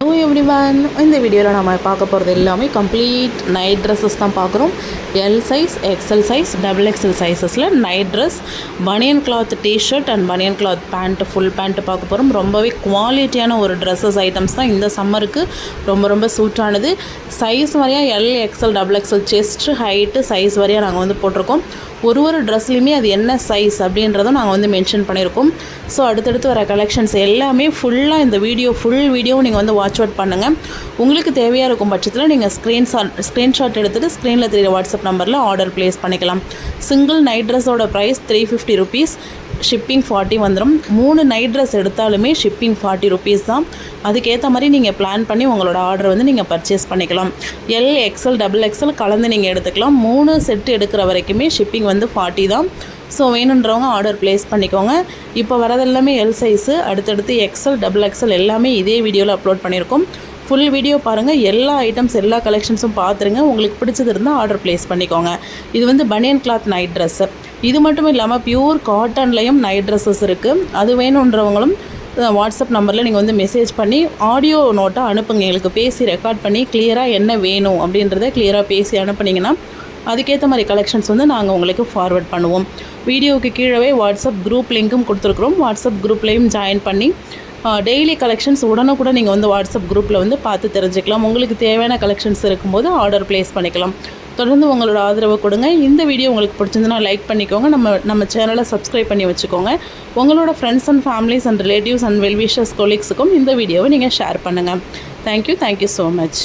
Hello everyone இந்த வீடியோவில் நம்ம பார்க்க போகிறது எல்லாமே கம்ப்ளீட் நைட் ட்ரெஸ்ஸஸ் தான் பார்க்குறோம். L size XL size double XL சைஸஸில் night dress பனியன் கிளாத் டிஷர்ட் அண்ட் பனியன் கிளாத் பேண்ட்டு ஃபுல் பேண்ட்டு பார்க்க போகிறோம் ரொம்பவே குவாலிட்டியான ஒரு ட்ரெஸ்ஸஸ் ஐட்டம்ஸ் தான் இந்த சம்மருக்கு ரொம்ப ரொம்ப சூட்டானது size வரையாக L XL double XL chest height size வரையாக நாங்கள் வந்து போட்டிருக்கோம். ஒரு ஒரு ட்ரெஸ்லையுமே அது என்ன சைஸ் அப்படின்றதும் நாங்கள் வந்து மென்ஷன் பண்ணியிருக்கோம். ஸோ அடுத்தடுத்து வர கலெக்ஷன்ஸ் எல்லாமே ஃபுல்லாக இந்த வீடியோ ஃபுல் வீடியோ நீங்கள் வந்து வாட்ச் அவுட் பண்ணுங்கள் உங்களுக்கு தேவையாக இருக்கும் பட்சத்தில் நீங்கள் ஸ்க்ரீன்ஷாட் ஸ்க்ரீன்ஷாட் எடுத்துகிட்டு ஸ்க்ரீனில் தெரியுற வாட்ஸ்அப் நம்பரில் ஆர்டர் ப்ளேஸ் பண்ணிக்கலாம். சிங்கிள் நைட் ட்ரெஸ்ஸோட price three fifty rupees shipping forty வந்துடும் மூணு நைட் ட்ரெஸ் எடுத்தாலுமே ஷிப்பிங் ஃபார்ட்டி ருபீஸ் தான். அதுக்கேற்ற மாதிரி நீங்கள் பிளான் பண்ணி உங்களோட ஆர்டர் வந்து நீங்கள் பர்ச்சேஸ் பண்ணிக்கலாம். எல் எக்ஸல் டபுள் எக்ஸல் கலந்து நீங்கள் எடுத்துக்கலாம். மூணு செட்டு எடுக்கிற வரைக்குமே ஷிப்பிங் வந்து ஃபார்ட்டி தான். ஸோ வேணுன்றவங்க ஆர்டர் ப்ளேஸ் பண்ணிக்கோங்க. இப்போ வரது எல்லாமே எல் சைஸு அடுத்தடுத்து எக்ஸல் டபுள் எக்ஸல் எல்லாமே இதே வீடியோவில் அப்லோட் பண்ணியிருக்கோம் ஃபுல் வீடியோ பாருங்கள் எல்லா ஐட்டம்ஸ் எல்லா கலெக்ஷன்ஸும் பார்த்துருங்க. உங்களுக்கு பிடிச்சது இருந்தால் ஆர்டர் ப்ளேஸ் பண்ணிக்கோங்க. இது வந்து பனியன் கிளாத் நைட் ட்ரெஸ்ஸு இது மட்டும் இல்லாமல் பியூர் காட்டன்லேயும் நைட் ட்ரெஸ்ஸஸ் இருக்குது அது வேணுன்றவங்களும் வாட்ஸ்அப் நம்பரில் நீங்கள் வந்து மெசேஜ் பண்ணி ஆடியோ நோட்டை அனுப்புங்க. எங்களுக்கு பேசி ரெக்கார்ட் பண்ணி கிளியராக என்ன வேணும் அப்படின்றத கிளியராக பேசி அனுப்புனீங்கன்னா அதுக்கேற்ற மாதிரி கலெக்ஷன்ஸ் வந்து நாங்கள் உங்களுக்கு ஃபார்வர்ட் பண்ணுவோம். வீடியோவுக்கு கீழவே வாட்ஸ்அப் குரூப் லிங்க்கும் கொடுத்துருக்குறோம். வாட்ஸ்அப் குரூப்லேயும் ஜாயின் பண்ணி டெய்லி கலெக்ஷன்ஸ் உடனுக்குடன் நீங்கள் வந்து வாட்ஸ்அப் குரூப்பில் வந்து பார்த்து தெரிஞ்சுக்கலாம். உங்களுக்கு தேவையான கலெக்ஷன்ஸ் இருக்கும்போது ஆர்டர் ப்ளேஸ் பண்ணிக்கலாம். தொடர்ந்து உங்களோட ஆதரவை கொடுங்க. இந்த வீடியோ உங்களுக்கு பிடிச்சிருந்துன்னா லைக் பண்ணிக்கோங்க. நம்ம நம்ம சேனலை சப்ஸ்கிரைப் பண்ணி வச்சுக்கோங்க. உங்களோட friends and families and relatives and wellwishers கொலீக்ஸுக்கும் இந்த வீடியோவை நீங்கள் ஷேர் பண்ணுங்கள் தேங்க்யூ தேங்க்யூ ஸோ மச்